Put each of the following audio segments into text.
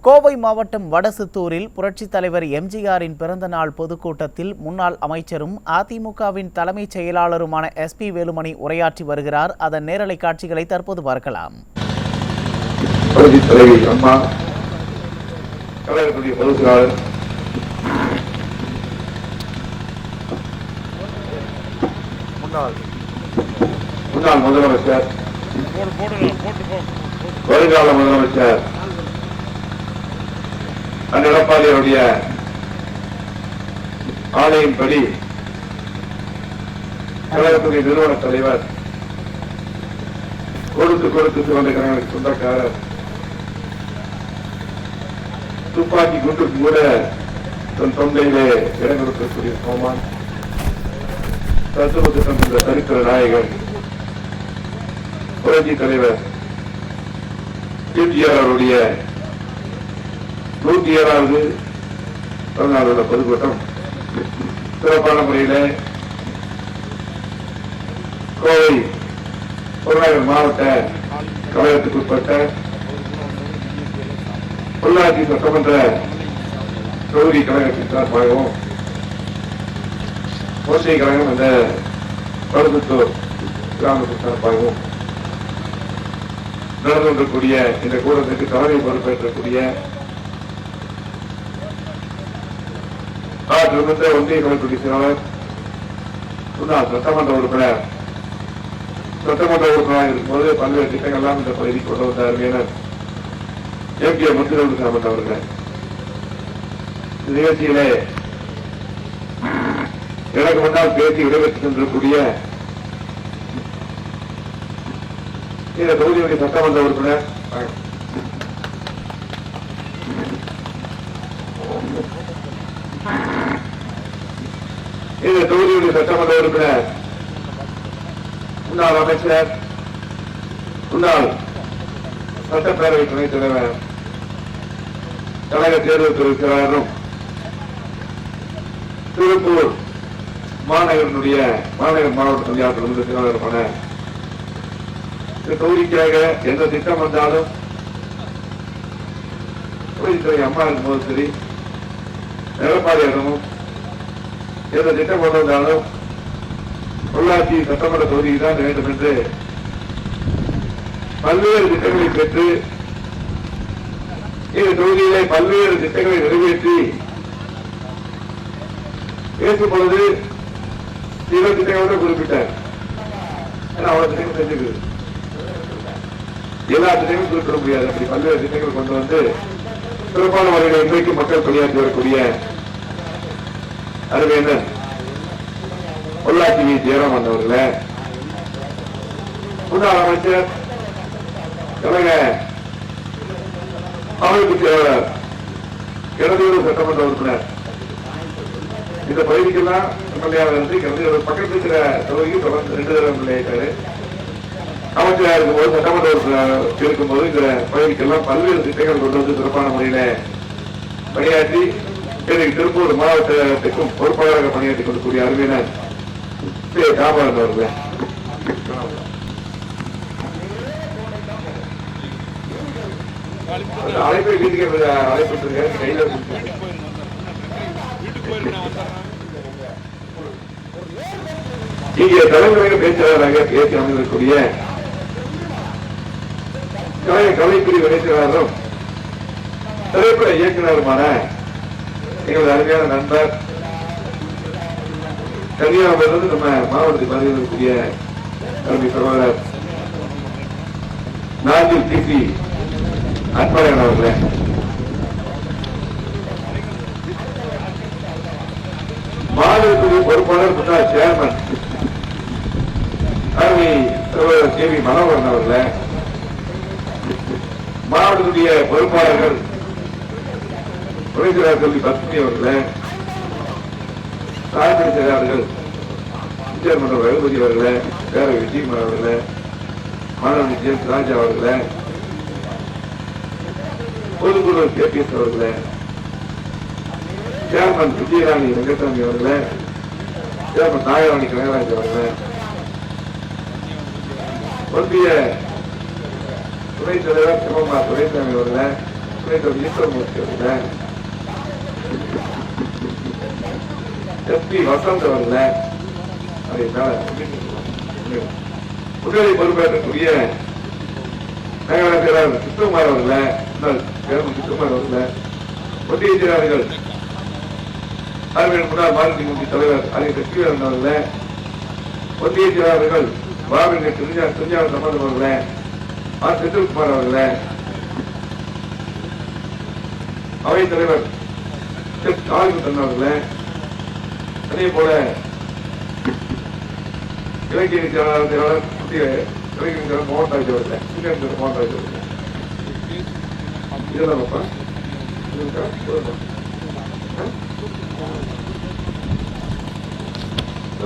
கோவை மாவட்டம் வடசித்தூரில் புரட்சித் தலைவர் எம்ஜிஆரின் பிறந்த நாள் பொதுக்கூட்டத்தில் முன்னாள் அமைச்சரும் அதிமுகவின் தலைமைச் செயலாளருமான எஸ்பி வேலுமணி உரையாற்றி வருகிறார். அதன் நேரலை காட்சிகளை தற்போது பார்க்கலாம். முன்னாள். முதலமைச்சர். வருங்கால முதலமைச்சர். அந்த எடப்பாடியுடைய ஆணையின்படி கழகத்துடைய நிறுவன தலைவர் கொடுத்து கொடுத்து வந்த கணவனுக்கு சொந்தக்காரர் துப்பாக்கி குண்டு கூட தன் தொண்டையிலே இடம் கொடுக்கக்கூடிய சோமான் தத்துவ திட்டம் என்ற சரித்திர நாயகன் புரட்சி தலைவர் எம்ஜிஆர் அவருடைய நூத்தி ஏழாவது பிறந்தநாளோட பொதுக்கூட்டம் சிறப்பான முறையில் கோவை புறநகர் மாவட்ட கழகத்துக்கு உட்பட்ட பொள்ளாச்சி சட்டமன்ற தொகுதி கழகத்தின் சார்பாகவும் கோசை கழகம் என்ற பழுதுத்தூர் கிராமத்தின் சார்பாகவும் நடந்து கொண்டிருக்கூடிய இந்த கூட்டத்திற்கு தலைமை பொறுப்பேற்றக்கூடிய ஆற்றிருந்த ஒன்றிய கழகத்துடைய செயலாளர் முன்னாள் சட்டமன்ற உறுப்பினர் சட்டமன்ற உறுப்பினராக இருக்கும்போது பல்வேறு திட்டங்கள்லாம் இந்த பகுதிக்கு கொண்டு வந்தார் அருமையான எம்பிஏ முத்துரவு சாமன் அவர்கள் நிகழ்ச்சியிலே எனக்கு முன்னால் பேசி விடைபெற்றுக் கொண்டிருக்கக்கூடிய இந்த தொகுதியுடைய சட்டமன்ற உறுப்பினர் Thank you. இந்த தொகுதியுடைய சட்டமன்ற உறுப்பினர். முன்னாள் அமைச்சர். முன்னாள் சட்டப்பேரவை துணைத் தலைவர். கழக தேர்தல் துறை திருப்பூர் மாநகரனுடைய மாநகர் மாவட்ட பஞ்சாயத்து செயலாளருமான இந்த தொகுதிக்காக எந்த திட்டம் வந்தாலும் தொழில்துறை அம்மா இருக்கும்போது சரி எடப்பாடி எடப்பாடியாரமும் எந்த திட்டம் கொண்டு வந்தாலும் பொள்ளாச்சி சட்டமன்ற தொகுதிக்கு தான் வேண்டும் என்று பல்வேறு திட்டங்களை பெற்று இந்த தொகுதியிலே பல்வேறு திட்டங்களை நிறைவேற்றி பேசும் பொழுது சில திட்டங்களோட குறிப்பிட்டார். ஏன்னா அவ்வளவு திட்டங்கள் செஞ்சிருக்கு எல்லா திட்டங்களும் குறிப்பிட முடியாது. அப்படி பல்வேறு திட்டங்கள் கொண்டு வந்து சிறப்பான வகையில் இன்றைக்கு மக்கள் பணியாற்றி வரக்கூடிய அருமையண்ணன் பொள்ளாச்சி வி ஜெயராமன் அவர்களே முன்னாள் அமைச்சர் கழக அமைப்பு செயலாளர் கிணதூர் சட்டமன்ற உறுப்பினர். இந்த பகுதிக்கெல்லாம் எம்எல்ஏவாக இருந்து கிணதூர் பக்கத்தில் இருக்கிற தொகுதிக்கு தொடர்ந்து ரெண்டு தடவை எம்எல்ஏ ஆயிட்டாரு. அமைச்சராக இருக்கும்போது சட்டமன்ற உறுப்பினர் இருக்கும்போது இந்த பகுதிக்கெல்லாம் பல்வேறு திட்டங்கள் கொண்டு வந்து சிறப்பான முறையில பணியாற்றி இன்றைக்கு திருப்பூர் மாவட்டத்துக்கும் பொறுப்பாளராக பணியாற்றிக் கொண்டிருக்கூடிய அருமையினர் திரு காமராஜ் அவர்கள். அழைப்பை வீட்டுக்கு அழைப்பு கையில் இங்கே தலைமுறை பேச்சாளராக பேசி அமர்ந்திருக்கக்கூடிய கலை கலைப்பிரிவு இணைச்சலாளரும் திரைப்பட இயக்குநருமான எங்களது அருமையான நண்பர். கன்னியாகுமரியிலிருந்து நம்ம மாவட்டத்தில் பதிவு தலைமை அருமை சகோதரர் நாஞ்சில் டிசி அன்பழகன் அவர்களே. மாநிலத்துடைய பொறுப்பாளர் முன்னாள் சேர்மன் அருமை சகோதரர் கே வி மனோகரன் அவர்களே. மாவட்டத்துடைய பொறுப்பாளர்கள் துணைச்செயலாளர் கல்வி பத்மினி அவர்களே தாய்மொழி செயலாளர்கள் விஜயமன்ற ரகுபதி அவர்களே பேர விஜயகுமார் அவர்களே மாணவன் ஜேம்ஸ் ராஜா அவர்களே பொதுக்குழு கேபிஎஸ் அவர்களே சேர்மன் விஜயராணி வெங்கட்சாமி அவர்களே சேர்மன் நாயராணி கனகராஜ் அவர்களே ஒன்றிய துணைத் தலைவர் சிவகுமார் துரைசாமி அவர்களே துணைத்தலைவர் ஈஸ்வரமூர்த்தி அவர்கள எஸ்பி வசந்த் அவர்கள அதை மேல முன்னணி பொறுப்பேற்கக்கூடிய மேகாலய செயலாளர் அவர்கள முன்னாள் அவர்கள ஒன்றிய செயலாளர்கள் அறிவியல் முன்னாள் மாநில கமிட்டி தலைவர் அறிஞர் சக்திவேலன் அவர்கள ஒன்றிய செயலாளர்கள் பாபின் திருஞான சம்பந்தம் அவர்கள ஆர். செந்தில்குமார் அவர்கள அவைத் தலைவர் ஆதிமுத்தன் அவர்கள அதே போல இலக்கிய செயலாளர் இலக்கிய மோகன் ராஜ் அவர்கள் சிங்கர் மோகன் ராஜ் அவர்கள் இதெல்லாம் பாப்பா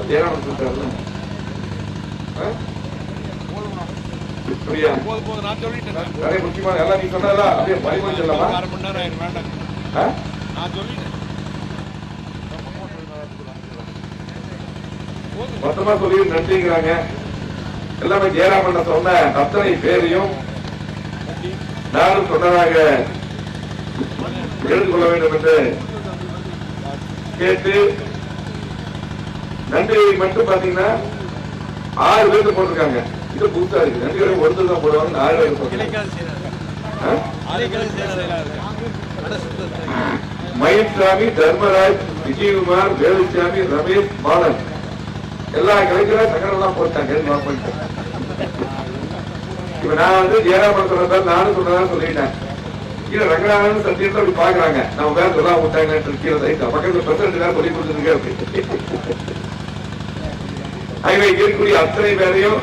ஜெயராமன் முக்கியமான எல்லாம் நீ சொன்னா அப்படியே பரிமாறி சொல்லலாம்? நான் சொல்லிட்டேன். மொத்தமா சொல்லி நன்றிங்கிறாங்க எல்லாமே ஜெயராமன் சொன்ன அத்தனை பேரையும் நானும் சொன்னதாக எடுத்துக்கொள்ள வேண்டும் என்று கேட்டு நன்றி மட்டும் பாத்தீங்கன்னா ஆறு பேருக்கு போட்டிருக்காங்க. இது புதுசா இருக்கு. நன்றி கடை ஒருத்தர் தான் போடுவாங்க ஆறு பேர் போட்டிருக்காங்க. மயில்சாமி தர்மராஜ் விஜயகுமார் வேலுசாமி ரமேஷ் பாலன். எல்லா கலைஞரும் சங்கடம் போட்டாங்க இப்ப நான் வந்து ஜெயராமன் சொன்னதா நானும் சொல்றதா சொல்லிட்டேன். கீழே ரங்கநாதன் சத்தியத்தை அப்படி பாக்குறாங்க. நம்ம வேற சொல்ல கீழே சைட்டா பக்கத்துல பிரசிடண்ட் வேற சொல்லி கொடுத்துருக்க ஆகவே இருக்கக்கூடிய அத்தனை பேரையும்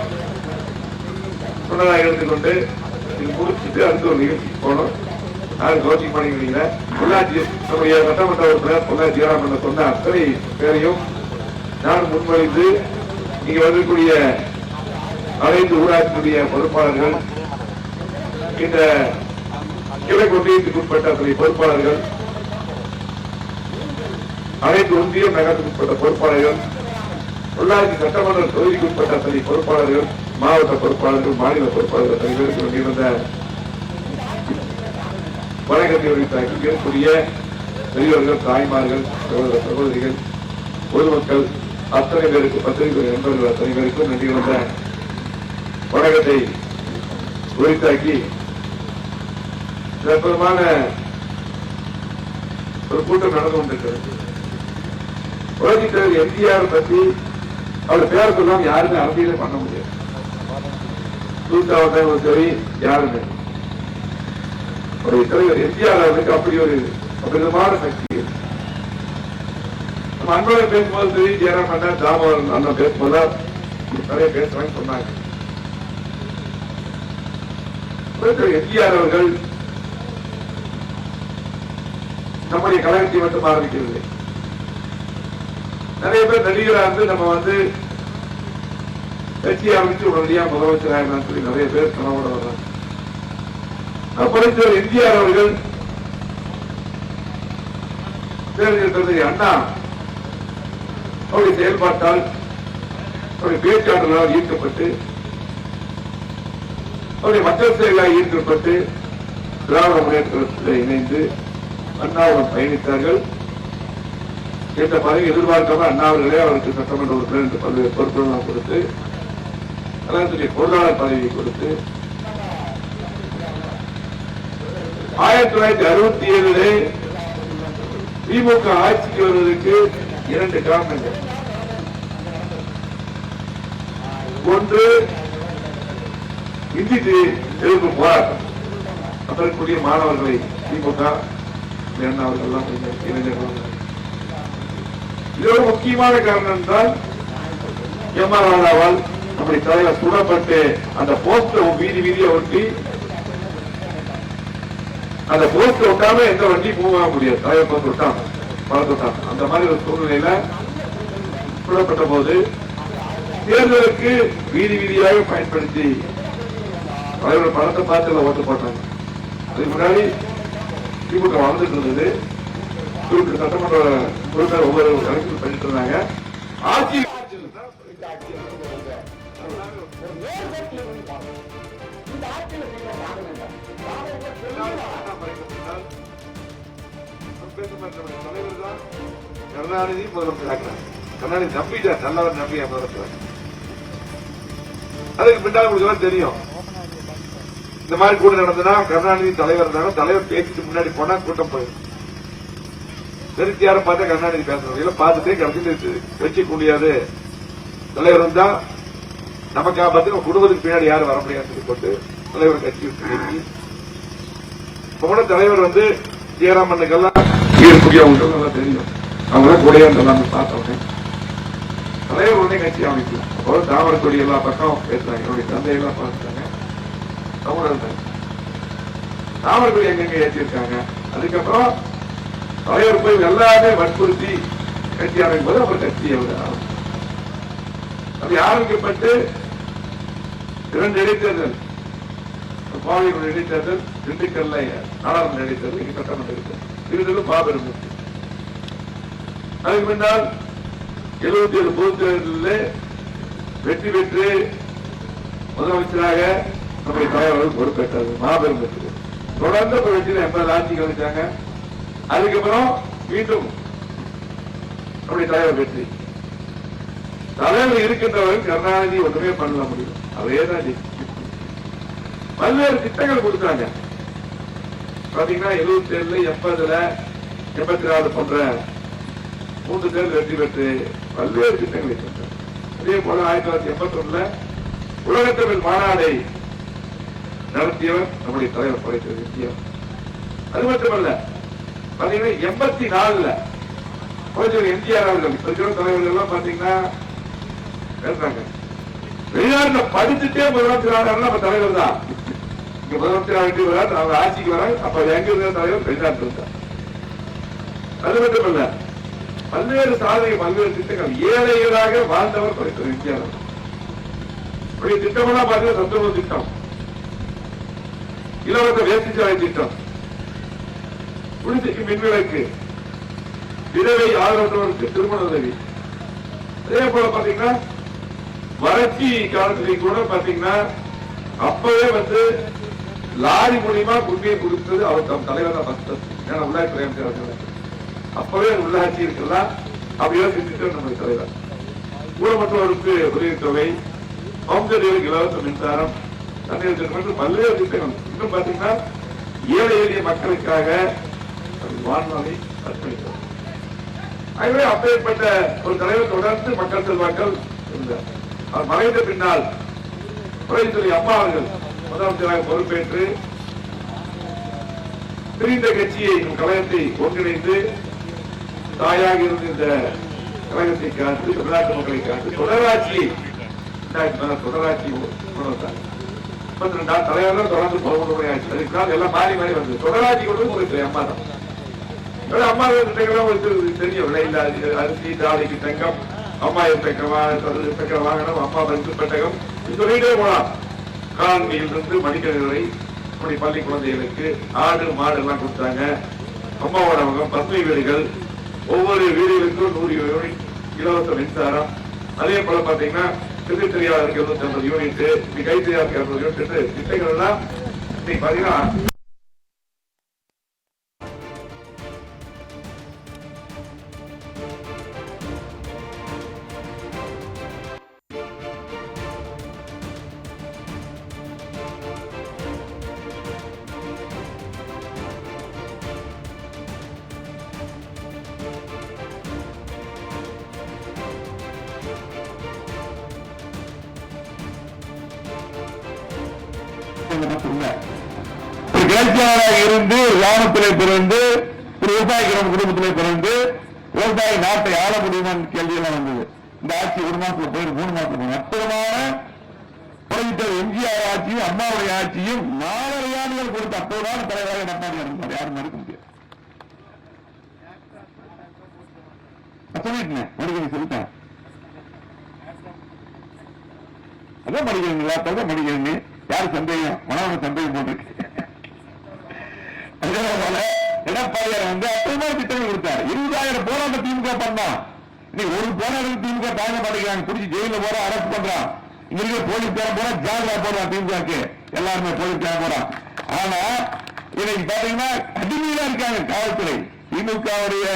சொன்னதாக எடுத்துக்கொண்டு இது முடிச்சுட்டு அடுத்த ஒரு நிகழ்ச்சிக்கு போனோம். யாரும் கோச்சிங் பண்ணிக்கிறீங்க பொள்ளாச்சி நம்முடைய சட்டமன்ற உறுப்பினர் பொள்ளாச்சி ஜெயராமன் சொன்ன அத்தனை பேரையும் நான் முன்மொழிந்து இங்க வரக்கூடிய அனைத்து ஊராட்சியுடைய பொறுப்பாளர்கள் இந்த கிழக்கு ஒன்றியத்துக்கு உட்பட்ட பொறுப்பாளர்கள் அனைத்து ஒன்றிய நகரத்துக்கு உட்பட்ட பொறுப்பாளர்கள் உள்ளாட்சி சட்டமன்ற தொகுதிக்கு உட்பட்ட அத்தனை பொறுப்பாளர்கள் மாவட்ட பொறுப்பாளர்கள் மாநில பொறுப்பாளர்கள் அத்தனை பேருக்கு வேண்டியிருந்த வணக்கத்தை இருக்கக்கூடிய பெரியவர்கள் தாய்மார்கள் சகோதர சகோதரிகள் பொதுமக்கள் அத்தனை பேருக்கு பத்திரிகை நண்பர்கள் அத்தனை பேருக்கும் நன்றி வந்த வணக்கத்தை உரித்தாக்கி அற்புதமான ஒரு கூட்டம் நடந்து கொண்டிருக்கிறது. புரட்சித் தலைவர் எம்ஜிஆர் பத்தி அவர் பேர் சொல்லாம யாருமே அரசியலே பண்ண முடியாது. தூத்தாவட்டம் சரி யாருமே. ஒரு தலைவர் எம்ஜிஆர் அவருக்கு அப்படி ஒரு அபரிதமான சக்தி. இருக்கு. பேசும்போது சரி ஜெயராம் அண்ணா தாமோதரன் அண்ணா பேசும்போது நிறைய பேசுறாங்க சொன்னாங்க எம்ஜிஆர் அவர்கள் நம்முடைய கழகத்தை மட்டும் ஆரம்பிக்கிறது நிறைய பேர் நடிகராக இருந்து நம்ம வந்து கட்சி ஆரம்பிச்சு உடனடியா முதலமைச்சர் ஆயிடலாம் சொல்லி நிறைய பேர் கனவோட வர்றாங்க புரட்சித்தலைவர் எம்ஜிஆர் அவர்கள் தேர்ந்தெடுத்தது அண்ணா அவருடைய செயல்பாட்டால் அவருடைய பேச்சாற்றலால் ஈர்க்கப்பட்டு அவருடைய மக்கள் செயலால் ஈர்க்கப்பட்டு திராவிட முன்னேற்றத்தில் இணைந்து அண்ணாவுடன் பயணித்தார்கள். என்ற பதவி எதிர்பார்க்காம அண்ணாவர்களே அவருக்கு சட்டமன்ற உறுப்பினர் என்று பல்வேறு பொறுப்புகள் கொடுத்து கழகத்துடைய பொருளாளர் பதவியை கொடுத்து ஆயிரத்தி தொள்ளாயிரத்தி அறுபத்தி ஏழுல திமுக ஆட்சிக்கு வருவதற்கு இரண்டு கிராமங்கள். ஒன்று இந்தி எழுப்பும் போராட்டம் அதற்குரிய மாணவர்களை திமுக அண்ணா அவர்கள் எல்லாம் இளைஞர்கள் இதோட முக்கியமான காரணம் என்றால் எம் ஆர் ராதாவால் நம்முடைய தலைவர் சுடப்பட்டு அந்த போஸ்டர் வீதி வீதியை ஒட்டி அந்த போஸ்டர் ஒட்டாம எந்த வண்டி மூவ் ஆக முடியாது. தலைவர் போஸ்டர் விட்டாம பழத்தை அந்த மாதிரி ஒரு சூழ்நிலையில சுடப்பட்ட போது தேர்தலுக்கு வீதி வீதியாக பயன்படுத்தி தலைவர் பணத்தை பார்த்து ஓட்டு போட்டாங்க. அதுக்கு முன்னாடி திமுக வாழ்ந்துட்டு இருந்தது. குறிப்பிட்ட சட்டமன்ற உறுப்பினர் ஒவ்வொரு கணக்கில் பண்ணிட்டு இருந்தாங்க. ஆட்சி பேச மாட்டேன் தலைவர் தான் கருணாநிதி முதலமைச்சர். ஆக்கினார் கருணாநிதி நம்பிட்டார் நல்லவர் நம்பி முதலமைச்சர். அதுக்கு பின்னால் உங்களுக்கு தெரியும். இந்த மாதிரி கூட்டம் நடந்ததுன்னா கருணாநிதி தலைவர் இருந்தாங்க. தலைவர் பேசிட்டு முன்னாடி போனா கூட்டம் போயிடும். தெரிஞ்சு யாரும் பார்த்தா கருணாநிதி பேசுறது இல்ல பார்த்துட்டே கடைசியில் வச்சுக்க முடியாது தலைவர் வந்தா நமக்கு ஆபத்து குடும்பத்துக்கு பின்னாடி யாரும் வர முடியாதுன்னு போட்டு தலைவர் கட்சி போன தலைவர் வந்து ஜெயராமனுக்கெல்லாம் ஈர்ப்புக்கு அவங்களுக்கு நல்லா தெரியும் அவங்க கூட இருந்தாங்க பார்த்தவங்க. தலைவர் உடனே கட்சி அமைக்கலாம் அப்போ தாமரக்கொடி எல்லா பக்கம் பேசுறாங்க என்னுடைய தந்தையெல்லாம் பார்த்துட்டாங்க. அவங்க இருந்தாங்க. தாமரக்கொடி எங்கெங்க ஏற்றிருக்காங்க அதுக்கப்புறம் தலைவர் போய் எல்லாமே வற்புறுத்தி கட்சி அமைக்கும் போது அப்புறம் கட்சி அவர் அது ஆரம்பிக்கப்பட்டு இரண்டு இடைத்தேர்தல். பாலியல் இடைத்தேர்தல் திண்டுக்கல்ல நாடாளுமன்ற இடைத்தேர்தல் இங்க சட்டமன்ற இடைத்தேர்தல். சிறிதளவு மாபெரும் வெற்றி. அதுக்கு பின்னால் எழுபத்தி ஏழு பொது தேர்தலில் வெற்றி பெற்று முதலமைச்சராக நம்முடைய தலைவர்கள் பொறுப்பேற்றார். மாபெரும் வெற்றி தொடர்ந்து இப்ப வெற்றியில் எண்பது ஆட்சி கழிச்சாங்க அதுக்கப்புறம் மீண்டும் நம்முடைய தலைவர் வெற்றி. தலைவர் இருக்கின்றவர்கள் கருணாநிதி ஒன்றுமே பண்ண முடியும் அவையே தான் பல்வேறு திட்டங்கள் கொடுத்தாங்க. பாத்தீங்கன்னா எழுபத்தி ஏழுல எண்பதுல எண்பத்தி நாலு போன்ற மூன்று பேர் வெற்றி பெற்று பல்வேறு திட்டங்களை சென்றார் அதே போல ஆயிரத்தி தொள்ளாயிரத்தி எண்பத்தி ஒண்ணுல உலகத்தமிழ் மாநாடை நடத்தியவர் நம்முடைய தலைவர் படைத்தது இந்தியா. அது மட்டுமல்ல பாத்தீங்கன்னா எண்பத்தி நாலுல அமைச்சர் எம்ஜிஆர் அவர்கள் இப்ப இருக்கிற தலைவர்கள் எல்லாம் பாத்தீங்கன்னா பேசுறாங்க வெளிநாட்டுல படிச்சுட்டே முதலமைச்சர் ஆனாருன்னா தலைவர் தான் இங்க முதலமைச்சர் ஆகிட்டு வரார் அவங்க ஆட்சிக்கு வராங்க. அப்ப எங்க இருந்த தலைவர் வெளிநாட்டு இருந்தார் அது மட்டுமல்ல பல்வேறு சாதனை பல்வேறு திட்டங்கள் ஏழைகளாக வாழ்ந்தவர் படித்த வித்தியாசம். அவர்கள். இப்படி திட்டமெல்லாம் பாத்தீங்கன்னா சத்துணவு திட்டம். இலவச வேஷ்டி திட்டம். குடிசைக்கு மின்விளக்கு விதவை ஆதரவற்றவருக்கு திருமண உதவி. அதே போல பாத்தீங்கன்னா வறட்சி காலத்திலே கூட பாத்தீங்கன்னா அப்பவே வந்து லாரி மூலியமா குடிநீர் கொடுத்தது அவர் தம் தலைவர் தான் ஏன்னா உள்ளாட்சி அமைச்சர் அப்பவே உள்ளாட்சி இருக்கலாம் அப்படியே செஞ்சுட்டு நம்ம தலைவர். ஊனமற்றவருக்கு உதவித்தொகை சௌந்தரியருக்கு இலவச மின்சாரம். தண்ணீர் திட்டம் பல்வேறு திட்டங்கள். இன்னும் பாத்தீங்கன்னா ஏழை எளிய மக்களுக்காக வானொலி அர்ப்பணித்தார் ஆகவே அப்பேற்பட்ட ஒரு தலைவர் தொடர்ந்து மக்கள் செல்வாக்கள் இருந்தார். அவர் மறைந்த பின்னால் புரட்சித்துறை அம்மா அவர்கள் முதலமைச்சராக பொறுப்பேற்று பிரிந்த கட்சியை கழகத்தை ஒன்றிணைந்து தாயாக இருந்த இந்த கழகத்தை காத்து தமிழ்நாட்டு மக்களை காத்து தொடராட்சியை தொடராட்சி கொண்டு முப்பத்தி ரெண்டாம் தொடர்ந்து பதினொன்று முறை ஆட்சி. அதுக்கு எல்லாம் மாறி மாறி வந்தது தொடராட்சி கொண்டு வந்து உங்களுக்கு அம்மா தான். அம்மா திட்டங்களும் தெரியும். அரிசி தாலிக்கு தங்கம் அம்மா இருசக்கர வாகனம் அம்மா பரிசு பெட்டகம். சொல்லிட்டே போலாம் காலனியில் இருந்து வரை இப்படி பள்ளி குழந்தைகளுக்கு ஆடு மாடு எல்லாம் கொடுத்தாங்க. அம்மாவோட முகம் பசுமை வீடுகள். ஒவ்வொரு வீடுகளுக்கும் நூறு யூனிட் இலவச மின்சாரம். அதே போல பாத்தீங்கன்னா சிறு தெரியாத இருநூத்தி ஐம்பது யூனிட் இப்படி கை தெரியாதருக்கு இருநூறு யூனிட் திட்டங்கள் எல்லாம் இன்னைக்கு பாத்தீங்கன்னா கிராமத்திலே பிறந்து ஒரு விவசாய கிராம குடும்பத்திலே பிறந்து விவசாய நாட்டை ஆள முடியுமான்னு கேள்வி எல்லாம் வந்தது. இந்த ஆட்சி ஒரு மாசத்துல போயிரு மூணு மாசத்துல அற்புதமான புரட்சித்தலைவர் எம்ஜிஆர் ஆட்சியும் அம்மாவுடைய ஆட்சியும் நாலரை ஆண்டுகள் கொடுத்த அற்புதமான தலைவராக எடப்பாடி இருந்தார். யாரும் மறுக்க முடியாது. நான் சொல்லிட்டேன் மறுக்க சொல்லிட்டேன். அதான் படிக்கிறீங்க லேப்டாப் தான் யாரு சந்தேகம்? மனவன சந்தேகம் போட்டிருக்கு. எடப்பாடியார் வந்து அற்புதமான திட்டங்கள் கொடுத்தார். இருபதாயிரம் போராட்ட திமுக பண்ணான் இன்னைக்கு ஒரு போராட்டம் திமுக தாங்க மாட்டேங்கிறாங்க பிடிச்சி ஜெயில போற அரெஸ்ட் பண்றான். இங்க போலீஸ் தேரம் போற ஜாகிரா போடுறான் திமுகக்கு. எல்லாருமே போலீஸ் தேரம் போறான் ஆனா இன்னைக்கு பாத்தீங்கன்னா அடிமையா இருக்காங்க காவல்துறை. திமுகவுடைய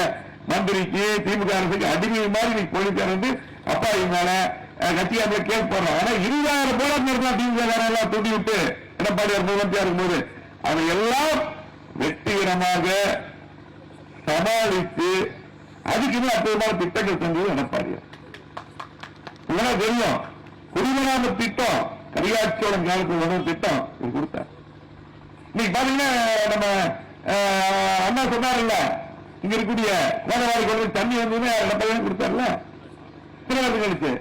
மந்திரிக்கு திமுக அரசுக்கு அடிமை மாதிரி இன்னைக்கு போலீஸ்கார் வந்து அப்பா மேல கட்சியாளர்ல கேஸ் போடுறான் ஆனா இருபதாயிரம் போராட்டம் நடத்தலாம் திமுக எல்லாம் தூண்டி விட்டு எடப்பாடியார் முதலமைச்சர் இருக்கும்போது அவன் எல்லாம் வெற்றிகரமாக சமாளித்து அதுக்கு அற்புதமான திட்டங்கள் தந்தது எடப்பாடியார். இதெல்லாம் தெரியும். குடிமராம திட்டம் கரியாட்சியோட காலத்தில் வந்த திட்டம் இது கொடுத்தார். இன்னைக்கு பாத்தீங்கன்னா நம்ம அண்ணா சொன்னார்ல இங்க இருக்கக்கூடிய கோடவாடி கோவில் தண்ணி வந்ததுமே எடப்பாடி கொடுத்தார்ல. சில வருஷம் கழிச்சு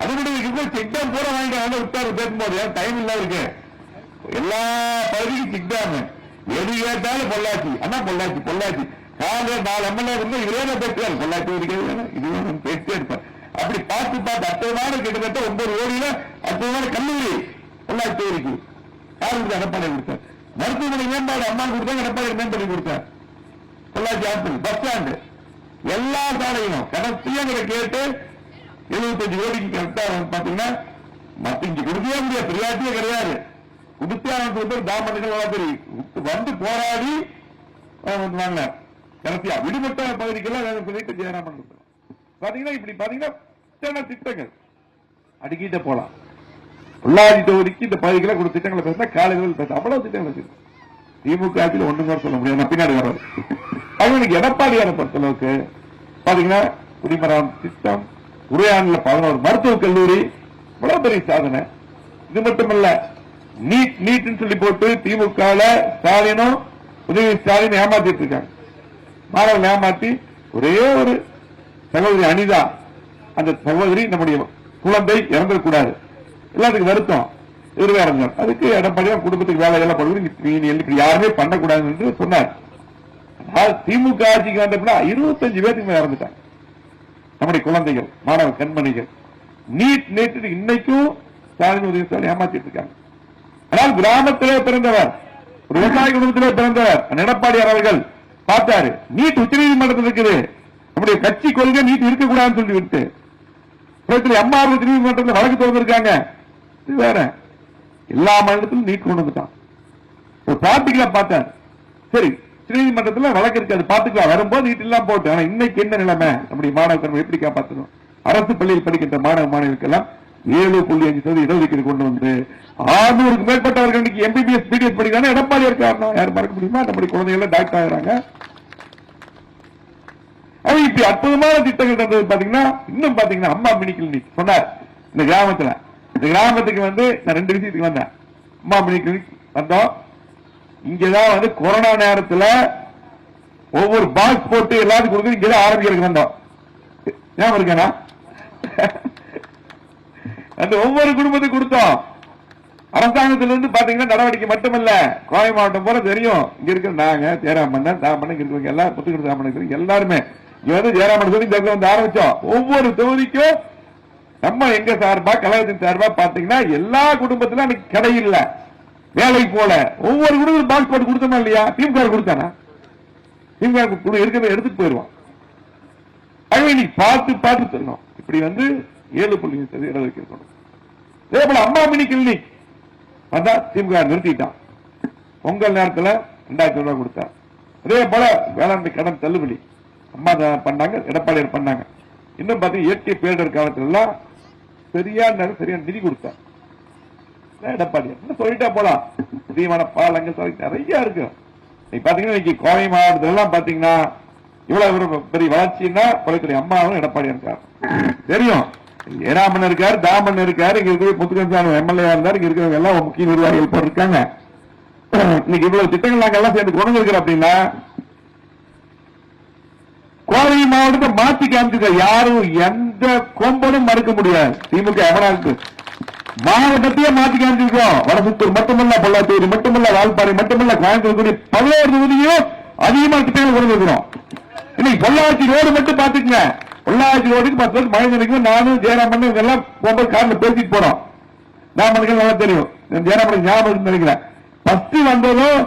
அது கூட செக் டேம் பூரா வாங்கிட்டு வந்து விட்டாரு. பேசும்போது டைம் இல்லாம இருக்கு? எல்லா பகுதிக்கும் செக் டேம் எது கேட்டாலும் பொள்ளாச்சி. அண்ணா பொள்ளாச்சி பொள்ளாச்சி. காங்கிரஸ் நாலு எம்எல்ஏ இருந்தால் இதே தான் பேசுவார் பொள்ளாச்சி இருக்கிறது இதுவே வேணும். பேசிட்டே இருப்பார் அப்படி பார்த்து பார்த்து அற்புதமான கிட்டத்தட்ட ஒன்பது கோடியில அற்புதமான கல்லூரி பொள்ளாச்சி இருக்கு யார் எடப்பாடி கொடுத்தார். மருத்துவமனை மேம்பாடு அம்மா கொடுத்தா எடப்பாடி மேம்படுத்தி கொடுத்தார். Pollachi apple bus stand. எல்லா சாலையும் கடைசியா கேட்டு எழுபத்தஞ்சு கோடிக்கு கரெக்டா பாத்தீங்கன்னா மத்த கொடுக்கவே முடியாது. பிரியாட்டியே கிடையாது. கொடுத்தே அவனுக்கு வந்து எல்லாம் தெரியும். வந்து போராடி வாங்கினார் கடைசியா விடுபட்ட பகுதிக்கெல்லாம் வேலை சொல்லிட்டு ஜெயராமன் பாத்தீங்கன்னா இப்படி பாத்தீங்கன்னா திட்டங்கள். அடிக்கிட்ட போலாம். பொள்ளாச்சி தொகுதிக்கு இந்த பகுதிகளை கொடுத்த திட்டங்களை பேசினா காலையில் பேச அவ்வளவு திட்டங்கள் இருக்கு திமுக ஆட்சியில் ஒண்ணுங்க சொல்ல முடியாது. நான் பின்னாடி வர்றது அவங்களுக்கு எனக்கு பொறுத்த அளவுக்கு? பாத்தீங்கன்னா குடிமராம் திட்டம் உரையாடல பதினோரு மருத்துவக் கல்லூரி இவ்வளவு பெரிய சாதனை. இது மட்டுமல்ல நீட் நீட்னு சொல்லி போட்டு திமுக ஸ்டாலினும் உதவி ஸ்டாலின் ஏமாத்திட்டு இருக்காங்க. மாணவர்கள் ஏமாத்தி ஒரே ஒரு சகோதரி அனிதா அந்த சகோதரி நம்முடைய குழந்தை இறந்துடக்கூடாது. எல்லாத்துக்கும் வருத்தம். எதிர்காரங்கள் அதுக்கு எடப்பாடியா குடும்பத்துக்கு வேலை எல்லாம் பண்ணுவீங்க யாருமே பண்ணக்கூடாது என்று சொன்னார். ஆனால் திமுக ஆட்சிக்கு வந்தப்ப இருபத்தஞ்சு பேருக்கு மேல இறந்துட்டாங்க. நம்முடைய குழந்தைகள் மாணவ கண்மணிகள். நீட் நேற்று இன்னைக்கும் ஸ்டாலின் உதவி ஸ்டாலின் ஏமாத்திட்டு இருக்காங்க. ஆனால் கிராமத்திலே பிறந்தவர் ஒரு விவசாய குடும்பத்திலே பிறந்தவர் எடப்பாடியார் அவர்கள் பார்த்தாரு நீட் உச்சநீதிமன்றத்தில் இருக்குது. நம்முடைய கட்சி கொள்கை நீட் இருக்கக்கூடாதுன்னு சொல்லி விட்டு அம்மா உச்ச நீதிமன்றத்தில் வழக்கு திறந்திருக்காங்க இது வேற. எல்லா மாநிலத்திலும் நீட் கொண்டு வந்துட்டான் ஒரு பிராக்டிகலா பார்த்தார். சரி உச்சநீதிமன்றத்தில் வழக்கு இருக்காது பார்த்துக்கலாம் வரும்போது நீட் எல்லாம் போட்டு ஆனா இன்னைக்கு என்ன நிலைமை? நம்முடைய மாணவர்கள் எப்படி காப்பாற்றணும் அரசு பள்ளியில் படிக்கின்ற மாணவ மாணவிகளுக்கெல்லாம் ஏழு புள்ளி அஞ்சு சதவீதம் இடஒதுக்கீடு கொண்டு வந்து ஆறுநூறுக்கு மேற்பட்டவர்கள் எம்பிபிஎஸ் பிடிஎஸ் படிக்கிறாங்க எடப்பாடி காரணம் யாரும் மறக்க முடியுமா? நம்முடைய குழந்தைகள் டாக்டர் ஆகிறாங்க. இப்படி அற்புதமான திட்டங்கள் தந்தது பாத்தீங்கன்னா இன்னும் பாத்தீங்கன்னா அம்மா மினி கிளினிக் சொன்னார். இந்த கிராமத்துல. இந்த கிராமத்துக்கு வந்து நான் ரெண்டு விஷயத்துக்கு வந்தேன். அம்மா மினி கிளினிக் வந்தோம். இங்கதான் வந்து கொரோனா நேரத்துல ஒவ்வொரு பாக்ஸ் போட்டு எல்லாத்துக்கும் கொடுத்து இங்கதான் ஆரம்பிக்கிறதுக்கு வந்தோம். ஞாபகம் இருக்கானா அந்த ஒவ்வொரு குடும்பத்துக்கு கொடுத்தோம். அரசாங்கத்திலிருந்து பாத்தீங்கன்னா நடவடிக்கை மட்டுமல்ல. கோவை மாவட்டம் போல தெரியும். இங்க இருக்கிற நாங்க ஜெயராமன் தாமன் இங்க இருக்கிறவங்க எல்லாம் புத்துக்கிற தாமன் இருக்கிறவங்க எல்லாருமே. இங்க வந்து ஜெயராமன் சொல்லி இந்த வந்து ஆரம்பிச்சோம். ஒவ்வொரு தொகுதிக்கும் நம்ம எங்க சார்பா கழகத்தின் சார்பா பாத்தீங்கன்னா எல்லா குடும்பத்திலும் அன்னைக்கு கடை இல்ல. வேலை போல. ஒவ்வொரு குடும்பம் பாஸ்போர்ட் கொடுத்தோமா இல்லையா? திமுக கொடுத்தானா? திமுக இருக்கிறத எடுத்துட்டு போயிருவான். பார்த்து பார்த்து சொல்லணும். இப்படி வந்து ஏழு புள்ளி சதவீதம் இருக்கணும் அதே போல அம்மா மினி கிளினிக் வந்தா திமுக நிறுத்திட்டான். பொங்கல் நேரத்துல ரெண்டாயிரத்தி ரூபாய் கொடுத்தார். அதே போல வேளாண்மை கடன் தள்ளுபடி அம்மா பண்ணாங்க எடப்பாடியார் பண்ணாங்க. இன்னும் பாத்தீங்கன்னா இயற்கை பேரிடர் காலத்துல எல்லாம் சரியான நேரம் சரியான நிதி கொடுத்தார். இதான் எடப்பாடியார். இன்னும் சொல்லிட்டா போலாம் அதிகமான பாலங்கள் நிறைய இருக்கு. நீங்க பாத்தீங்கன்னா இன்னைக்கு கோவை மாவட்டத்தில் எல்லாம் பாத்தீங்கன்னா இவ்வளவு பெரிய வளர்ச்சின்னா கொலைத்துறை அம்மாவும் எடப்பாடியார் இருக்காரு தெரியும். ஏராமன் இருக்காரு தாமன் இருக்காரு இங்க இருக்கிற முத்துக்கஞ்சான எம்எல்ஏ இருந்தார் இங்க இருக்கிறவங்க எல்லாம் முக்கிய நிர்வாகிகள் போல இருக்காங்க. இன்னைக்கு இவ்வளவு திட்டங்கள் நாங்க எல்லாம் சேர்ந்து கொண்டு இருக்கிறோம் அப்படின்னா கோவை மாவட்டத்தை மாத்தி காமிச்சுக்க யாரும் எந்த கொம்பனும் மறுக்க முடியாது. திமுக எவனாக்கு மாவட்டத்தையே மாத்தி காமிச்சிருக்கோம். வடசுத்தூர் மட்டுமல்ல பொள்ளாத்தூர் மட்டுமல்ல வால்பாறை மட்டுமல்ல கோயம்புத்தூர் பதினோரு தொகுதியும் அதிகமா திட்டங்கள் கொண்டு இருக்கிறோம் இன்னைக்கு பொள்ளாச்சி ரோடு மட்டும் பாத்துக்கங்க பொள்ளாச்சி ரோடுக்கு பத்து வருஷம் மழை நினைக்கும் நானும் ஜெயராமன் இதெல்லாம் எல்லாம் போகும்போது கார்ல பேசிட்டு நான் ராமனுக்கு நல்லா தெரியும். ஜெயராமன் ஞாபகம் நினைக்கிறேன். ஃபர்ஸ்ட் வந்ததும்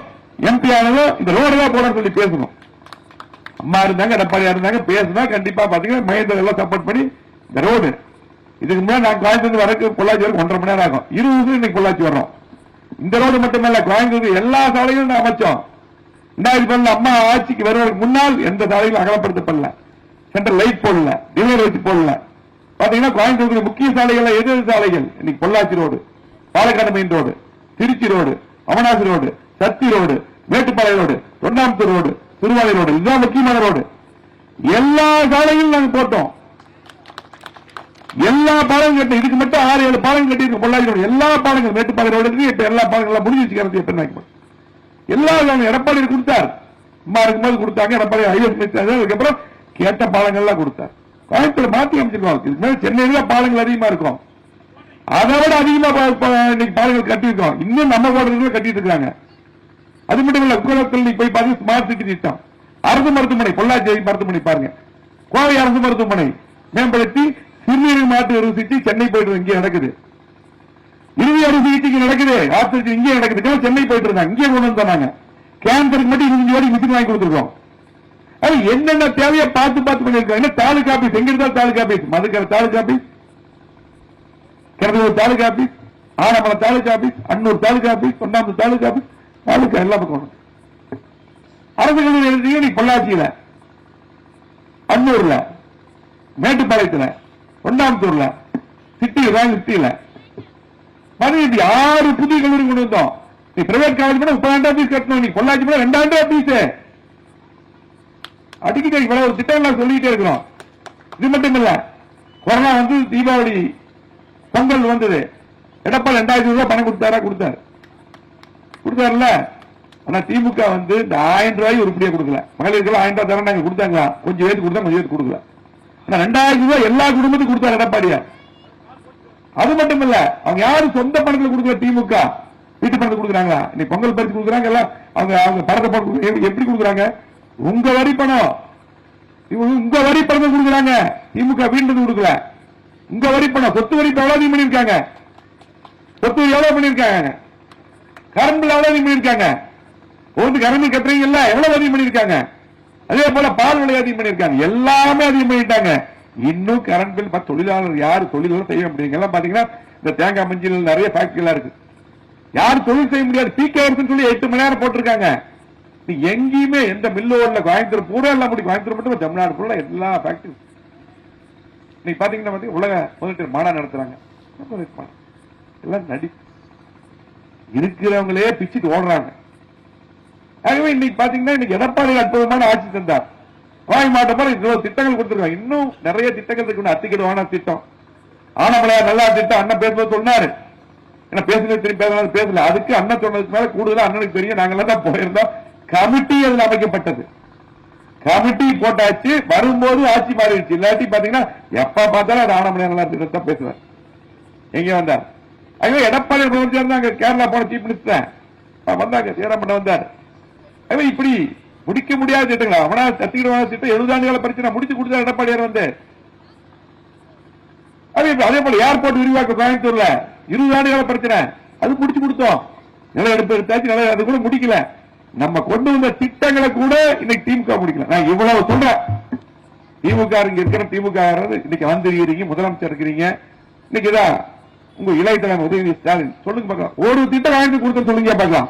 எம்பி ஆனதும் இந்த ரோடு தான் போடணும்னு சொல்லி பேசணும். அம்மா இருந்தாங்க எடப்பாடியா இருந்தாங்க பேசினா கண்டிப்பா பாத்தீங்கன்னா மகேந்திர எல்லாம் சப்போர்ட் பண்ணி இந்த ரோடு இதுக்கு முன்னாடி நான் கோயம்புத்தூர் வரக்கு பொள்ளாச்சி வரைக்கும் ஒன்றரை மணி நேரம் ஆகும். இருபது இன்னைக்கு பொள்ளாச்சி வரோம் இந்த ரோடு மட்டுமல்ல கோயம்புத்தூர் எல்லா சாலைகளும் நான் அமைச்சோம். ரெண்டாயிரத்தி பதினொன்று அம்மா ஆட்சிக்கு வருவதற்கு முன்னால் எந்த சாலைகளும் அகலப்படுத்தப்படல. சென்ட்ரல் லைட் போடல டிவைடர் வச்சு போடல. பாத்தீங்கன்னா கோயம்புத்தூர் முக்கிய சாலைகள் எது எது சாலைகள்? இன்னைக்கு Pollachi road Palakkad main road Trichy road Avinashi road Sathy road Mettupalayam road Thondamuthur road திருவாலை road இதுதான் முக்கியமான ரோடு. எல்லா சாலைகளும் நாங்க போட்டோம். எல்லா பாலங்களும் கட்டி இதுக்கு மட்டும் ஆறு ஏழு பாலங்கள் கட்டி இருக்கு பொள்ளாச்சி ரோடு. எல்லா பாலங்களும் மேட்டுப்பாளைய ரோடு இருக்கு இப்ப எல்லா பாலங்களும் முடிஞ்சு வச்சுக்கிறது எப்ப நினைக்கும் எல்லா எடப்பாடி கொடுத்தார். அம்மா இருக்கும்போது கொடுத்தாங்க எடப்பாடி ஐஎஸ் அதுக்கப்புறம் கேட்ட பாலங்கள்லாம் கொடுத்தார். கோயம்புத்தூர் மாத்தி அமைச்சிருக்கோம். இதுக்கு மேல சென்னையில பாலங்கள் அதிகமா இருக்கும். அதை விட அதிகமா இன்னைக்கு பாலங்கள் கட்டியிருக்கோம். இன்னும் நம்ம கோடத்துல கட்டிட்டு இருக்காங்க. அது மட்டும் இல்ல குளத்தில் போய் பார்த்து ஸ்மார்ட் சிட்டி திட்டம். அரசு மருத்துவமனை பொள்ளாச்சி மருத்துவமனை பாருங்க. கோவை அரசு மருத்துவமனை மேம்படுத்தி சிறுநீரக மாற்று அறுவை சிகிச்சை சென்னை போயிட்டு இங்கே நடக்குது. இறுதி அறுவை சிகிச்சைக்கு நடக்குது. ஆஸ்பத்திரி இங்கே நடக்குது. சென்னை போயிட்டு இருந்தாங்க. இங்கே கொண்டு வந்தாங்க கேன்சருக்கு மட்டும் இருபது கோடி மிஷின் வாங்கி கொடுத்துருக்கோம். என்னென்ன தேவையோ பார்த்து பார்த்து பண்ணிருக்காங்க தாலுகா ஆபீஸ் எங்க இருந்தா taluka office Madukkarai taluka office Kinathur taluka office Anaimalai taluka office Annur taluka office பொன்னாம்பு taluka office taluka எல்லா பக்கம் அரசு கல்லூரி எழுதிய நீ பொள்ளாச்சியில அன்னூர்ல மேட்டுப்பாளையத்துல பொன்னாம்பத்தூர்ல சிட்டியில சிட்டியில. பதினெட்டு ஆறு புதிய கல்லூரி கொண்டு வந்தோம். நீ பிரைவேட் காலேஜ் பண்ண முப்பதாண்டு ஃபீஸ் கட்டணும். நீ பொள்ளாச்சி பண்ண ரெண்டாண்டு ஆபீஸ். அடிக்கடி இவ்வளவு திட்டங்களை சொல்லிக்கிட்டே இருக்கிறோம். இது மட்டும் இல்ல கொரோனா வந்து தீபாவளி பொங்கல் வந்தது. எடப்பாள் ரெண்டாயிரத்தி ரூபாய் பணம் கொடுத்தாரா? கொடுத்தாரு. கொடுத்தாருல்ல. ஆனா திமுக வந்து இந்த ஆயிரம் ரூபாய் உருப்படியா கொடுக்கல. மகளிருக்கு ஆயிரம் ரூபாய் தர நாங்க கொடுத்தாங்களா? கொஞ்சம் பேருக்கு கொடுத்தா கொஞ்சம் பேருக்கு கொடுக்கல. ஆனா ரெண்டாயிரம் ரூபாய் எல்லா குடும்பத்துக்கும் கொடுத்தாரு எடப்பாடியார் அது மட்டும் இல்ல அவங்க யாரும் சொந்த பணத்துல கொடுக்கல திமுக? வீட்டு பணத்தை கொடுக்குறாங்களா? இன்னைக்கு பொங்கல் பரிசு கொடுக்குறாங்க எல்லாம் அவங்க அவங்க பணத்தை எப்படி- எப்படி கொடுக்குறாங்க? உங்க வரி பணம். உங்க வரி பணம் கொடுக்குறாங்க. திமுக வீட்டு கொடுக்கல. உங்க வரி பணம். சொத்து வரி எவ்வளவு அதிகம் பண்ணிருக்காங்க சொத்து வரி எவ்வளவு பண்ணிருக்காங்க கரண்ட் எவ்வளவு அதிகம் பண்ணிருக்காங்க ஒன்று கரண்ட் கட்டுறீங்க இல்ல எவ்வளவு அதிகம் பண்ணிருக்காங்க அதே போல பால் விலை அதிகம் பண்ணிருக்காங்க எல்லாமே அதிகம் பண்ணிட்டாங்க. இன்னும் கரண்ட் பில் தொழிலாளர் யார் தொழிலும் செய்ய முடியுங்க? பாத்தீங்கன்னா இந்த தேங்காய் மஞ்சள் நிறைய ஃபேக்டரி எல்லாம் இருக்கு. யார் தொழில் செய்ய முடியாது? பீக் சொல்லி எட்டு மணி நேரம் போட்டிருக்காங்க. எங்கேயுமே எந்த மில்லு ஓடல கோயம்புத்தூர் பூரா எல்லாம் முடி கோயம்புத்தூர் மட்டும் தமிழ்நாடு ஃபுல்லா எல்லா ஃபேக்டரி நீ பாத்தீங்கன்னா உலக முதலீட்டு மாடா நடத்துறாங்க. எல்லாம் நடி இருக்கிறவங்களே பிச்சுட்டு ஓடுறாங்க. ஆகவே இன்னைக்கு பாத்தீங்கன்னா இன்னைக்கு எடப்பாடி அற்புதமான ஆட்சி தந்தார். கோவை மாவட்டம் போல இவ்வளவு திட்டங்கள் கொடுத்திருக்காங்க. இன்னும் நிறைய திட்டங்கள் இருக்கு. அத்திக்கிடுவான திட்டம். ஆனமலையார் நல்லா திட்டம். அண்ணன் பேசும்போது சொன்னாரு. என்ன பேசுனது திரும்பி பேசல. அதுக்கு அண்ணன் சொன்னதுக்கு மேல கூடுதலா அண்ணனுக்கு தெரியும். நாங்கள்தான் தான் போயிருந்தோம். கமிட்டி அதில் அமைக்கப்பட்டது. கமிட்டி போட்டாச்சு வரும்போது ஆட்சி மாறிடுச்சு. இல்லாட்டி பாத்தீங்கன்னா எப்ப பார்த்தாலும் அது ஆனமலையார் நல்லா திட்டம் பேசுவார். எங்க வந்தார்? ஐயோ எடப்பாடி முதலமைச்சர் தான் கேரளா போன சீஃப் மினிஸ்டர் வந்தாங்க சீராமண்ண வந்தார். ஐயோ இப்படி முடிக்க முடியாத திட்டங்களா. அவனா தத்திக்கிடுவான திட்டம் எழுபது ஆண்டுகால பிரச்சனை முடிச்சு கொடுத்தா எடப்பாடியார் வந்து. அதே அதே போல ஏர்போர்ட் விரிவாக்க கோயம்புத்தூர்ல இருபது ஆண்டுகால பிரச்சனை. அது முடிச்சு கொடுத்தோம். நில எடுப்பு எடுத்தாச்சு நில அது கூட முடிக்கல. நம்ம கொண்டு வந்த திட்டங்களை கூட இன்னைக்கு திமுக முடிக்கல. நான் இவ்வளவு சொல்றேன். திமுக இங்க இருக்கிற திமுக இன்னைக்கு வந்திருக்கிறீங்க முதலமைச்சர் இருக்கிறீங்க இன்னைக்கு இதான் உங்க இளைய தலைவர் உதயநிதி ஸ்டாலின் சொல்லுங்க பார்க்கலாம். ஒரு திட்டம் வாங்கி கொடுத்து சொல்லுங்க பார்க்கலாம்.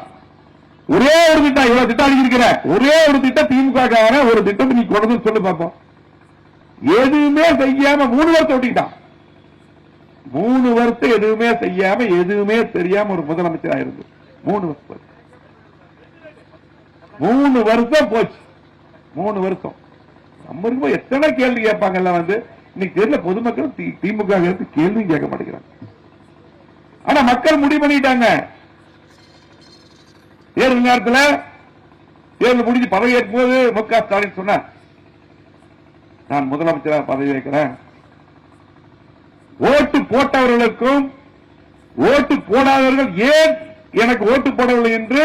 ஒரே ஒரு திட்டம் இவ்வளவு திட்டம் அழிஞ்சிருக்கிற ஒரே ஒரு திட்டம் திமுக ஒரு திட்டத்தை நீ கொண்டு சொல்லு பார்ப்போம். எதுவுமே செய்யாம மூணு வருஷம் ஓட்டிக்கிட்டான் மூணு வருஷம் எதுவுமே செய்யாம எதுவுமே தெரியாம ஒரு முதலமைச்சராக இருந்து மூணு வருஷம் மூணு வருஷம் போச்சு. மூணு வருஷம். நம்ம இருக்கும்போது எத்தனை கேள்வி கேட்பாங்கல்ல வந்து? இன்னைக்கு தெரியல பொதுமக்கள் திமுக கேள்வி கேள்வியும் கேட்க மாட்டேங்கிறாங்க. ஆனா மக்கள் முடிவு பண்ணிட்டாங்க. தேர்தல் நேரத்தில் தேர்தல் முடிஞ்சு பதவி ஏற்கும் போது மு க ஸ்டாலின் சொன்னார். நான் முதலமைச்சராக பதவி ஏற்கிறேன் ஓட்டு போட்டவர்களுக்கும் ஓட்டு போடாதவர்கள் ஏன் எனக்கு ஓட்டு போடவில்லை என்று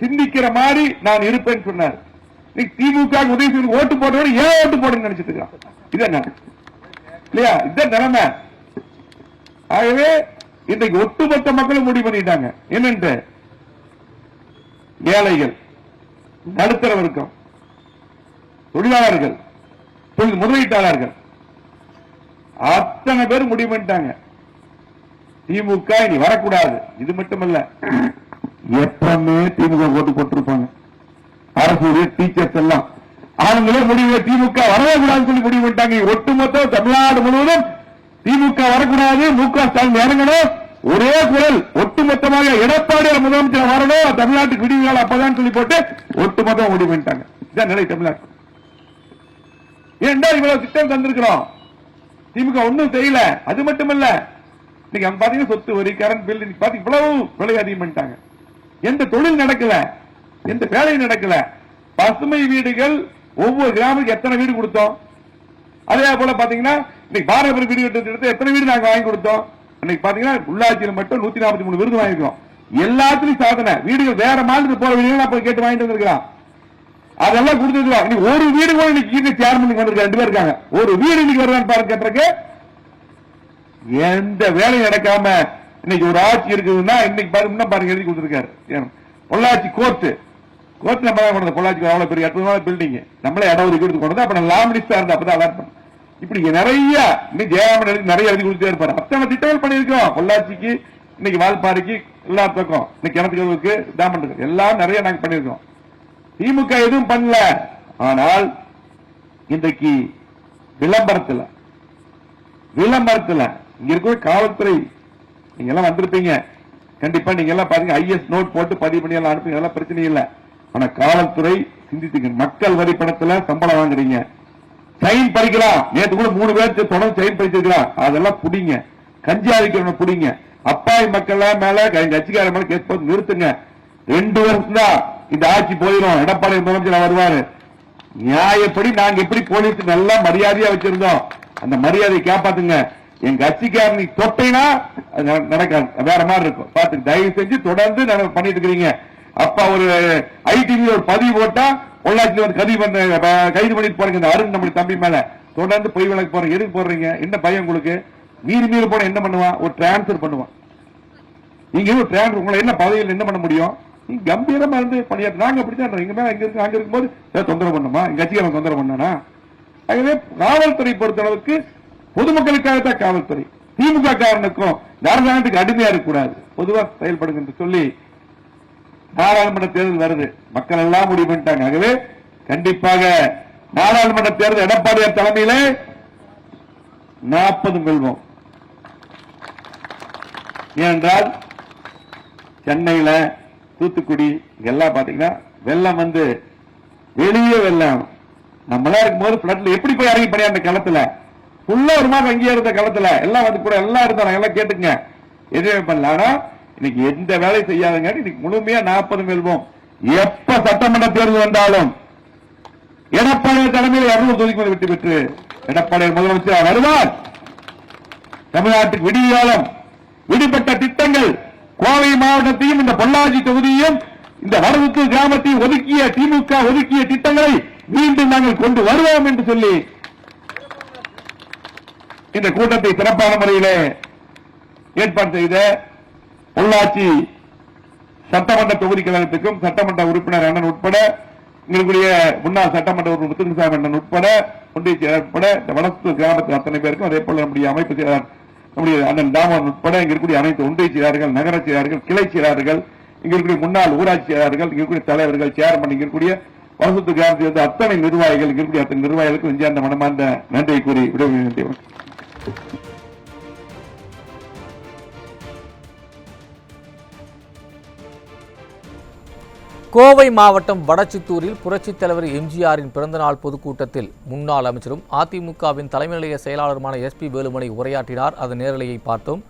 சிந்திக்கிற மாதிரி நான் இருப்பேன்னு சொன்னார். இன்னைக்கு திமுக உதவி செய்து ஓட்டு போட்டவர்கள் ஏன் ஓட்டு போடுன்னு நினைச்சிட்டு இருக்கான்? இது என்ன? இல்லையா? இதுதான் நிலைமை? ஆகவே இன்றைக்கு ஒட்டுமொத்த மக்களும் முடிவு பண்ணிட்டாங்க. என்னென்று? ஏழைகள் நடுத்தர வர்க்கம் தொழிலாளர்கள் தொழில் முதலீட்டாளர்கள். அத்தனை பேர் முடிவு பண்ணிட்டாங்க. திமுக இனி வரக்கூடாது. இது மட்டுமல்ல. எப்பவுமே திமுக ஓட்டு போட்டிருப்பாங்க. அரசு டீச்சர்ஸ் எல்லாம். அவங்களே முடிவு திமுக வரவே கூடாதுன்னு சொல்லி முடிவு பண்ணிட்டாங்க. ஒட்டுமொத்த தமிழ்நாடு முழுவதும் திமுக வரக்கூடாது. மு க ஸ்டாலின் இறங்கணும். ஒரே குரல் ஒட்டுமொத்தமாக எடப்பாடியார் முதலமைச்சர் வரணும். தமிழ்நாட்டுக்கு விடிவுகால அப்பதான் சொல்லி போட்டு ஒட்டுமொத்தம் முடிவு பண்ணிட்டாங்க. இதான் நிலை தமிழ்நாடு ஏன்டா இவ்வளவு திட்டம் தந்திருக்கிறோம்? திமுக ஒன்னும் செய்யல. அது மட்டுமல்ல இன்னைக்கு பாத்தீங்கன்னா சொத்து வரி கரண்ட் பில் இன்னைக்கு பாத்தீங்க இவ்வளவு விலை அதிகம் பண்ணிட்டாங்க எந்த தொழில் நடக்கல எந்த வேலையும் நடக்கல. பசுமை வீடுகள் ஒவ்வொரு கிராமத்துக்கு எத்தனை வீடு கொடுத்தோம்? அதே போல பாத்தீங்கன்னா இன்னைக்கு பாரபுரம் வீடு கட்டுறது எடுத்து எத்தனை வீடு நாங்க வாங்கி கொடுத்தோம்? இன்னைக்கு பாத்தீங்கன்னா உள்ளாட்சியில் மட்டும் நூத்தி நாற்பத்தி மூணு விருது வாங்கிக்கிறோம் எல்லாத்துலயும் சாதனை. வீடுகள் வேற மாநிலத்துக்கு போற வீடுகள் போய் கேட்டு வாங்கிட்டு வந்திருக்கிறான். அதெல்லாம் கொடுத்துருக்கலாம் இன்னைக்கு ஒரு வீடு கூட இன்னைக்கு இன்னைக்கு சேர்மனுக்கு வந்திருக்க ரெண்டு பேர் இருக்காங்க. ஒரு வீடு இன்னைக்கு வருவான்னு பாருங்க எந்த வேலையும் நடக்காம இன்னைக்கு ஒரு ஆட்சி இருக்குதுன்னா இன்னைக்கு பாருங்க இன்னும் பாருங்க எழுதி கொடுத்துருக்காரு. ஏன், பொள்ளாச்சி கோர்ட் கோர்ட் நம்ம தான் கொண்டது. பொள்ளாச்சி அவ்வளவு பெரிய அற்புதமான பில்டிங் நம்மளே இடம் ஒதுக்கி எடுத்து கொண்டது. அப்ப நான் லாமினிஸ்டா இருந்தா அப்பதான் அலர்ட் பண்ண இப்படி நிறைய இன்னைக்கு ஜெயராமன் எழுதி நிறைய எழுதி கொடுத்தே இருப்பாரு. அத்தனை திட்டங்கள் பண்ணியிருக்கோம் பொள்ளாச்சிக்கு இன்னைக்கு வால்பாறைக்கு எல்லா பக்கம் இன்னைக்கு கிணத்துக்கு டேமன் இருக்கு எல்லாம் நிறைய நாங்க பண்ணியிருக்கோம் திமுக எதுவும் பண்ணல. ஆனால் இன்றைக்கு விளம்பரத்துல விளம்பரத்துல இங்க இருக்கிற காவல்துறை நீங்க எல்லாம் வந்திருப்பீங்க. கண்டிப்பா நீங்க எல்லாம் பாருங்க ஐஎஸ் நோட் போட்டு பதிவு பண்ணி எல்லாம் அனுப்புங்க பிரச்சனை இல்லை. ஆனா காவல்துறை சிந்தித்துங்க மக்கள் வரி பணத்துல சம்பளம் வாங்குறீங்க. செயின் பறிக்கலாம். நேற்று கூட மூணு பேர் தொடர்ந்து செயின் பறிச்சிருக்கலாம். அதெல்லாம் புடிங்க. கஞ்சி அடிக்கிறவன புடிங்க. அப்பாவி மக்கள் மேல கட்சிக்கார மேல கேஸ் போட்டு நிறுத்துங்க. ரெண்டு வருஷம் தான் இந்த ஆட்சி போயிடும் எடப்பாடி முதலமைச்சர் வருவாரு. நியாயப்படி நாங்க எப்படி போலீஸ் நல்லா மரியாதையா வச்சிருந்தோம். அந்த மரியாதையை காப்பாத்துங்க. எங்க கட்சிக்காரன் நீ தொட்டைனா அது நடக்காது. வேற மாதிரி இருக்கும். பார்த்து தயவு செஞ்சு தொடர்ந்து பண்ணிட்டு இருக்கிறீங்க. அப்ப ஒரு ஐடிவி ஒரு பதிவு போட்டா பொள்ளாச்சியில் வந்து கைது பண்ண கைது பண்ணிட்டு போறீங்க. இந்த அருண் நம்முடைய தம்பி மேல. தொடர்ந்து பொய் விளக்கு போறீங்க எதுக்கு போடுறீங்க? என்ன பயம் உங்களுக்கு? மீறி மீறி போன என்ன பண்ணுவான்? ஒரு டிரான்ஸ்பர் பண்ணுவான். நீங்க ஒரு டிரான்ஸ்பர் உங்களை என்ன பதவியில் என்ன பண்ண முடியும்? நீங்க கம்பீரமா இருந்து பணியாற்ற நாங்க அப்படித்தான் இங்க மேல இங்க இருக்கு அங்க இருக்கும்போது ஏதாவது தொந்தரவு பண்ணுமா? எங்க கட்சிக்காரன் தொந்தரவு பண்ணானா? ஆகவே காவல்துறை பொறுத்தளவுக்கு பொதுமக்களுக்காகத்தான் காவல்துறை திமுக காரனுக்கும் அரசாங்கத்துக்கு அடிமையா இருக்கக்கூடாது. பொதுவா செயல்படுங்க என்று சொல்லி நாடாளுமன்ற தேர்தல் வருது. மக்கள் எல்லாம் முடிவு பண்ணிட்டாங்க. ஆகவே கண்டிப்பாக நாடாளுமன்ற தேர்தல் எடப்பாடியார் தலைமையிலே நாற்பது வெல்வோம். ஏனென்றால் சென்னையில தூத்துக்குடி இதெல்லாம் பாத்தீங்கன்னா வெள்ளம் வந்து வெளியே வெள்ளம். நம்மளா இருக்கும்போது பிளட்ல எப்படி போய் இறங்கி படையா அந்த களத்துல ஃபுல்லா ஒரு மாதம் அங்கேயே இருந்த களத்துல எல்லாம் வந்து கூட எல்லாம் இருந்தாங்க. எல்லாம் கேட்டுங்க எதுவுமே பண்ணல. ஆனா இன்னைக்கு எந்த வேலையும் செய்யாதங்க. இன்னைக்கு முழுமையா நாற்பது மெல்வோம் எப்ப சட்டமன்ற தேர்தல் வந்தாலும் எடப்பாடி தலைமையில் இருநூறு தொகுதிக்கு வெற்றி பெற்று எடப்பாடி முதலமைச்சர் வருவார். தமிழ்நாட்டுக்கு விடியாலம் விடுபட்ட திட்டங்கள் கோவை மாவட்டத்தையும் இந்த பொள்ளாச்சி தொகுதியையும் இந்த வரவுக்கு கிராமத்தையும் ஒதுக்கிய திமுக ஒதுக்கிய திட்டங்களை மீண்டும் நாங்கள் கொண்டு வருவோம் என்று சொல்லி இந்த கூட்டத்தை சிறப்பான முறையிலே ஏற்பாடு செய்த பொள்ளாச்சி சட்டமன்ற தொகுதி கழகத்துக்கும் சட்டமன்ற உறுப்பினர் அண்ணன் உட்பட எங்களுடைய முன்னாள் சட்டமன்ற உறுப்பினர் முத்துக்குசாமி அண்ணன் உட்பட ஒன்றிய செயலர் உட்பட இந்த வளர்ப்பு கிராமத்தில் அத்தனை பேருக்கும் அதே போல நம்முடைய அமைப்பு செயலாளர் நம்முடைய அண்ணன் தாமன் உட்பட இங்க இருக்கக்கூடிய அனைத்து ஒன்றிய செயலாளர்கள் நகர செயலாளர்கள் கிளை செயலாளர்கள் இங்க இருக்கக்கூடிய முன்னாள் ஊராட்சி செயலாளர்கள் இங்க இருக்கக்கூடிய தலைவர்கள் சேர்மன் இங்க இருக்கக்கூடிய வசத்து கிராமத்தில் இருந்த அத்தனை நிர்வாகிகள் இங்க இருக்கக்கூடிய அத்தனை நிர்வாகிகளுக்கு நெஞ்சார்ந்த மனமார்ந்த நன்றியை கூறி விடைபெறுகின்றேன் கோவை மாவட்டம் வடச்சித்தூரில் புரட்சித் தலைவர் எம்ஜிஆரின் பிறந்தநாள் பொதுக்கூட்டத்தில் முன்னாள் அமைச்சரும் அதிமுகவின் தலைமை நிலைய செயலாளருமான எஸ்பி வேலுமணி உரையாற்றினார். அதன் நேரலையை பார்த்தோம்.